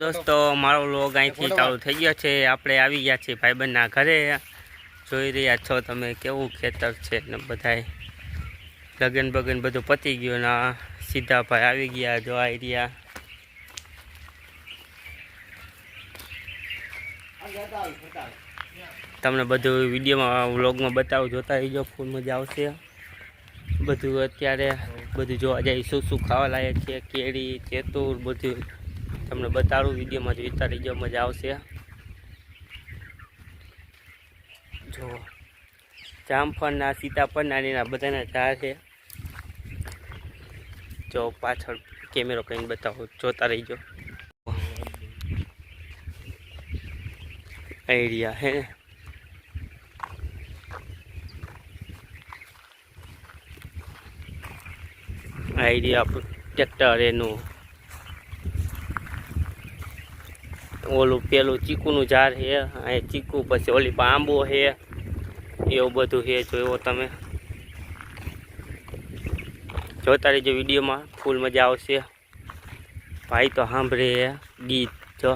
દોસ્તો, મારો લોગ અહીંથી ચાલુ થઈ ગયો છે. આપણે આવી ગયા છીએ ભાઈબંધના ઘરે. જોઈ રહ્યા છો તમે કેવું ખેતર છે ને બધાય. લગન બગન બધું પતી ગયું ને સીધા ભાઈ આવી ગયા જો રહ્યા. તમને બધું વિડીયોમાં વ્લોગમાં બતાવું, જોતા રહીજો, ફૂલ મજા આવશે. બધું અત્યારે, બધું જોવા જાય શું શું ખાવા લાયક છે, કેરી, ચેતુર, બધું. તમને બતાડું, વિડીયોમાં જોઈતા રહીજો મજા આવશે. જો, જામફળના, સીતાફળના એના બધાના ઝાડ છે. જો, પાછળ કેમેરો કરીને બતાવો, જોતા રહીજો. આઈડિયા હે. આપણું ટ્રેક્ટર એનું ઓલું પેલું ચીકુનું ઝાડ છે અહીં ચીકુ પછી ઓલી પાંબો છે, એવું બધું છે જોયો તમે. જોતા રહીજો વિડીયોમાં ફૂલ મજા આવશે. ભાઈ તો સાંભળે ગીત, જો.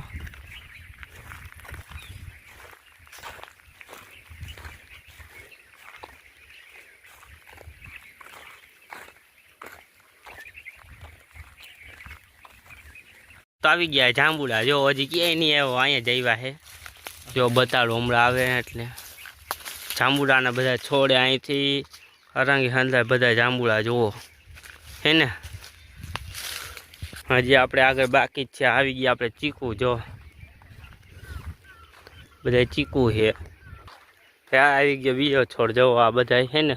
આવી ગયા જાંબુડા જો, હજી ક્યાંય નહીં આવ્યો, અહીંયા જઈવા છે. જો, બતાડો, હમણાં આવે એટલે. જાંબુડાના બધા છોડે અહીંથી અરંગી હંધાય બધા જાંબુડા, જુઓ. હે ને? હજી આપણે આગળ બાકી છે, આવી ગયા આપણે ચીકુ, જો. બધા ચીકુ છે. ત્યાં આવી ગયો બીજો છોડ જવો આ બધા છે ને?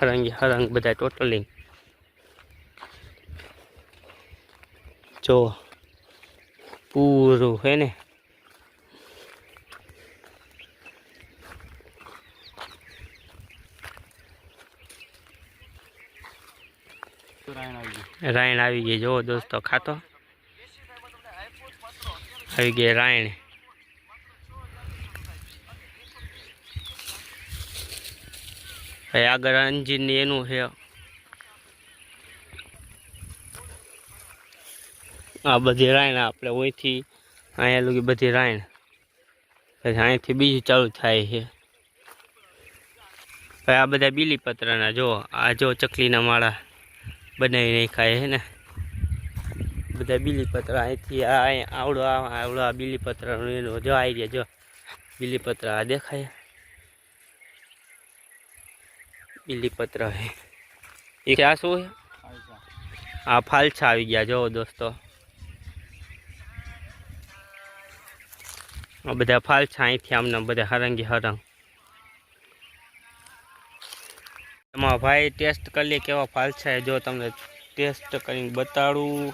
હરંગી, હરંગ બધા ટોટલી જો પૂરું હે ને? રાયણ આવી ગઈ. જો દોસ્તો ખાતો. આવી ગઈ રાયણ. આગળ અંજીર ને એનું છે. આ બધી રાયણ આપણે ઓયથી અહીંયા લગી બધી રાયણ પછી અહીંથી બીજું ચાલુ થાય છે. હવે આ બધા બીલીપત્રના જો આ જો ચકલીના માળા બનાવી નાખાય છે ને. બધા બીલીપત્ર અહીંથી આ આવડો આ આવડો આ બીલીપત્રનું એનો જો આવી ગયા જો બીલીપત્ર આ દેખાય. બીલીપત્ર હે. એ આ શું છે આ ફાલછા આવી ગયા જો દોસ્તો. આ બધા ફાલછા અહીંથી આમને બધા હરંગી હરંગ એમાં ભાઈ ટેસ્ટ કરી લે કેવા ફાલછા છે જો તમને ટેસ્ટ કરીને બતાડું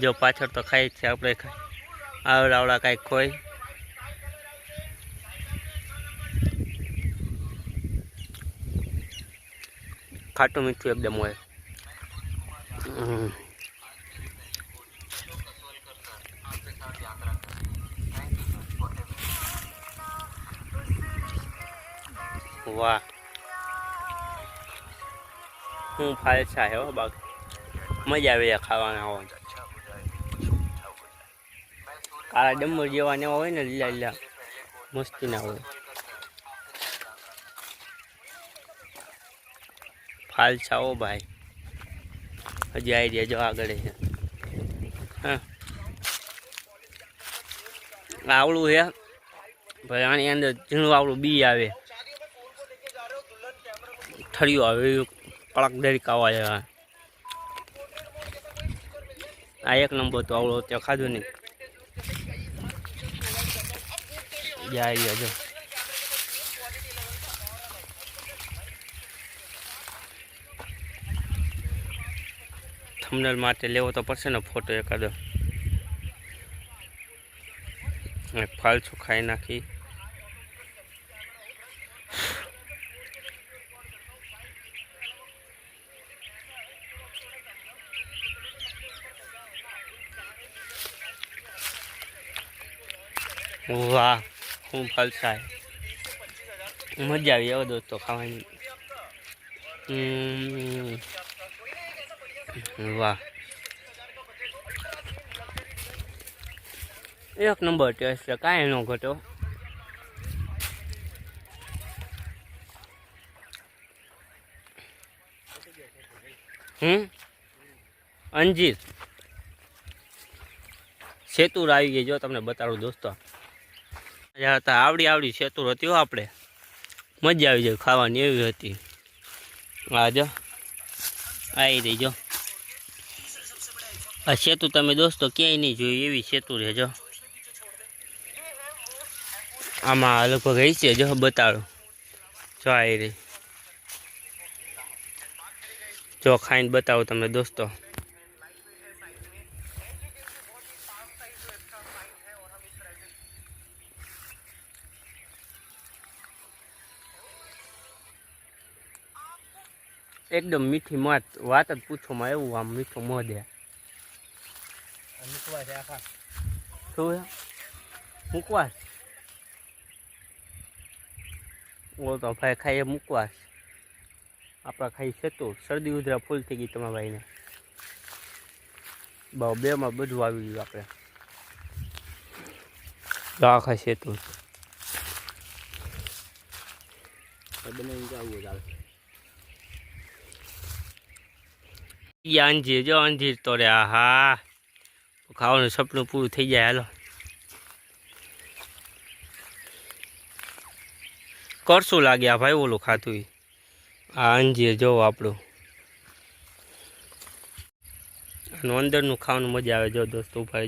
જો પાછળ તો ખાઈ જ છે આપણે આવડા આવડા કાંઈક ખોઈ ખાટું મીઠું એકદમ હોય વાહ. હું ફાલસા હે, બાગ. મજા આવે છે ખાવાના હોય. કાળા ડમર જેવા ને હોય ને, લીલા લીલા. મસ્તી ના હોય. ફાલસા હો, ભાઈ. હજી આવી રહ્યા જો આગળ છે. હા. આવડું છે. ભાઈ, આની અંદર ઝીણું આવડું બી આવે. ઠળિયું આવે કડક દરેક આવવા જાય આ એક નંબર તો આવડો ત્યાં ખાધો નહીં. જાય ગયા જો. થંબનેલ માટે લેવો તો પડશે ને ફોટો એકાદો. ફાલસું ખાઈ નાખી. વાહ, હું ફલસાય મજા આવી આવો દોસ્તો ખાવાની. વાહ. એક નંબર ટેસ્ટ છે, કાંઈ ન ઘટો હમ? અંજીર. સેતુર આવી ગઈ, જો તમને બતાડું દોસ્તો. હતા આવડી આવડી સેતુર હતી આપણે. મજા આવી જાય ખાવાની એવી હતી. આ જો આવી રહી જો. આ સેતુ તમે દોસ્તો ક્યાંય નહીં જોયું, એવી સેતુ રહે જો. આમાં લગભગ રહી છે જો, બતાડો. જો આવી રહી. જો ખાઈને બતાવું તમને દોસ્તો. એકદમ મીઠી માત વાત જ પૂછોમાં એવું આમ મીઠું મો દે. મૂકવા શું છે? ઓ તો ભાઈ ખાઈએ મૂકવાસ આપણા ખાઈ સેતુ શરદી ઉધરા ફૂલ થઈ ગઈ તમારા ભાઈને. બહુ બેમાં બધું આવી ગયું આપણે. આ ખાઈ સેતુ બનાવીને જવું ચાલે અંજીર જો અંજીર તો રે હા ખાવાનું સપનું પૂરું થઈ જાય, હાલો. કરશું લાગે આ ભાઈ ઓલું ખાતું. આ અંજીર જોવો આપણું. આનું અંદરનું ખાવાનું મજા આવે, જો દોસ્તો, ઊભા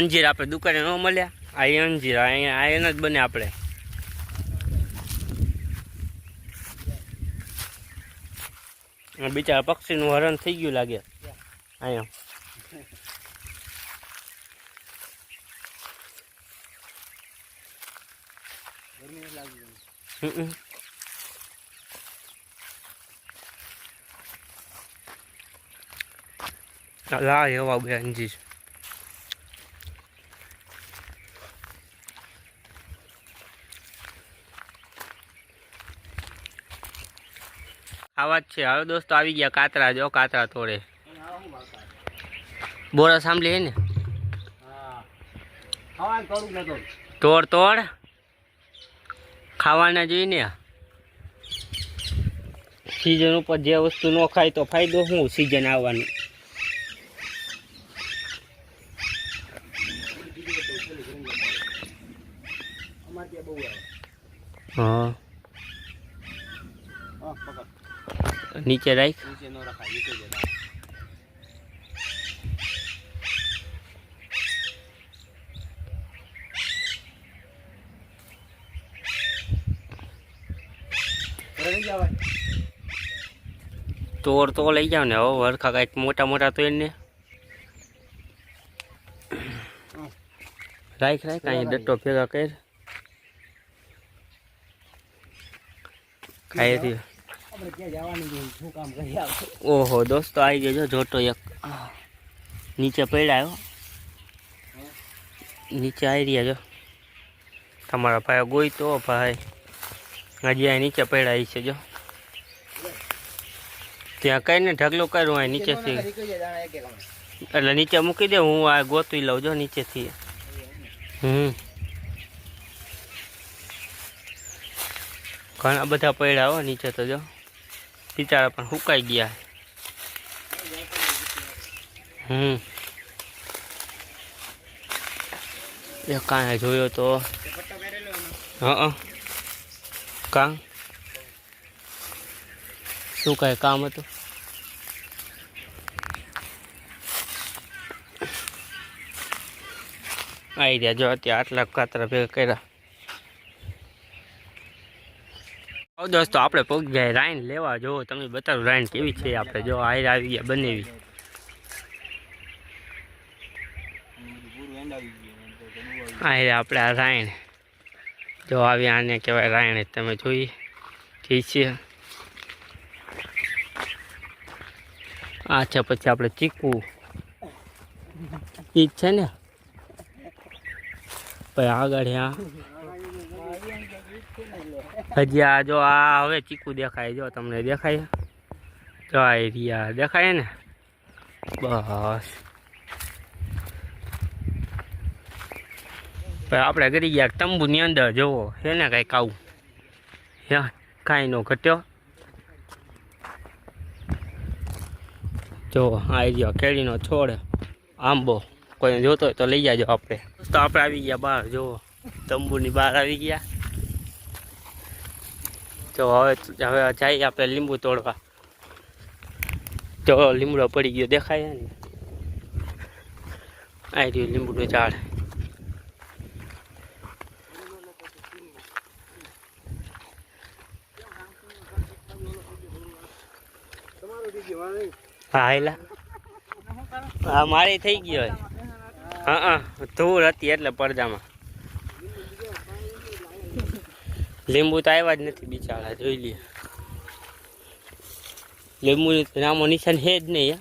અંજીર આપણે દુકાને ન મળ્યા. આ અંજીર અહીંયા આ એના જ બને આપણે. બિચારા પક્ષીનું હરણ થઈ ગયું લાગે. અહીંયા. લા એવા બે અંજીર. આવા જ છે. હવે દોસ્તો આવી ગયા કાતરા જો, કાતરા તોડે. બોરા સાંભળી ને? તોડ તોડ. ખાવાના જોઈને સિઝન ઉપર જે વસ્તુ ન ખાય તો ફાયદો શું સિઝન આવવાનું? હા. નીચે રાખ. નીચે ન રખાય નીચે જ રાખ. ઘરે લઈ જવાય. તોડ તો લઈ જાવ ને હવે વરખા કાંઈક મોટા મોટા તો એને રાખ રાખ અહીં ડટ્ટો ભેગા કર. ખાઈ રહ્યો. આપણે ક્યાં જવાનું છે શું કામ કરી આવે ઓહો દોસ્તો આવી ગયો જો જોટો એક. નીચે પડ્યા નીચે આવી રહ્યા જો. તમારા ભાઈ ગોઈ તો ભાઈ. હજી આ નીચે પડ્યા છે જો. ત્યાં કઈ ને ઢગલો કર્યું અહીં નીચેથી. એટલે નીચે મૂકી દે હું આ ગોતવી લઉં જો નીચેથી. હમ. ઘણા બધા પડ્યા હો નીચે તો જો. બિચારા પણ સુકાઈ ગયા. હમ. એ કાંઈ જોયો તો. હા કાં? શું કાંઈ કામ હતું? આવી રહ્યા જો અત્યારે આટલા કાતરા ભેગા કર્યા હવે દોસ્તો, આપણે પગ જાય રાઈન લેવા જો તમે બતાવો રાઈન કેવી છે આપણે? જો આયર આવી ગયા બનેવી. આયર આપણે આ રાઈણ જો આવી આને કહેવાય રાઈણ તમે જોઈ ઠીક છે. આ પછી આપણે ચીકુ. ઈ છે ને? પછી આગળ ત્યાં હજી આ જો આ હવે ચીકુ દેખાય, જો તમને દેખાય? જો આ એરિયા દેખાય ને? બસ. આપણે કરી ગયા તંબુની અંદર જોવો છે ને કાંઈક આવું? હે, કાંઈ નો ઘટ્યો. જો આ ગયો કેળીનો છોડ, આંબો, કોઈને જોતો હોય તો લઈ જાજો આપણે. તો આપણે આવી ગયા બહાર, જુઓ, તંબુની બહાર આવી ગયા. તો હવે હવે જઈએ આપણે લીંબુ તોડવા. જો લીમડો પડી ગયો દેખાય છે ને? આ રહ્યું લીંબુનું ઝાડ. હા એલા હા, મારે થઈ ગયો હા હા, ધૂળ હતી એટલે પડદામાં. લીંબુ તો આવ્યા જ નથી બિચારા, જોઈ લે. લીંબુ નામો નિશાન છે જ નહીં.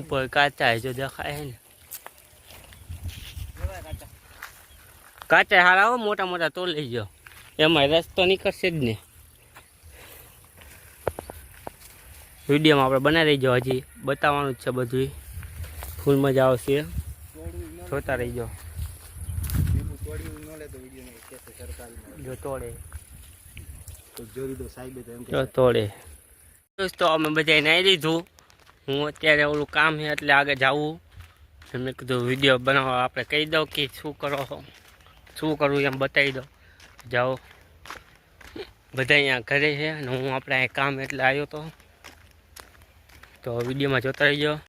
ઉપર કાચા જો દેખાય ને. કાચા હારા હો, મોટા મોટા તો લઈ જાઓ. એમાં રસ્તો નીકળશે જ ને વિડીયોમાં આપણે બનાવી રહીજો હજી. બતાવવાનું જ છે બધું ફૂલ મજા આવશે. જોતા રહીજો. જો તોડે. જો તોડે. દોસ્તો અમે બધાએ નાહી લીધું. હું અત્યારે ઓલું કામ છે એટલે આગળ જાવું. મેં કીધું વીડિયો બનાવવા આપણે કહી દઉં કે શું કરો શું કરવું એમ બતાવી દો જાઓ. બધા અહીંયા ઘરે છે અને હું આપણે કામ એટલે આવ્યો હતો તો વિડીયોમાં જોતા રહીજો.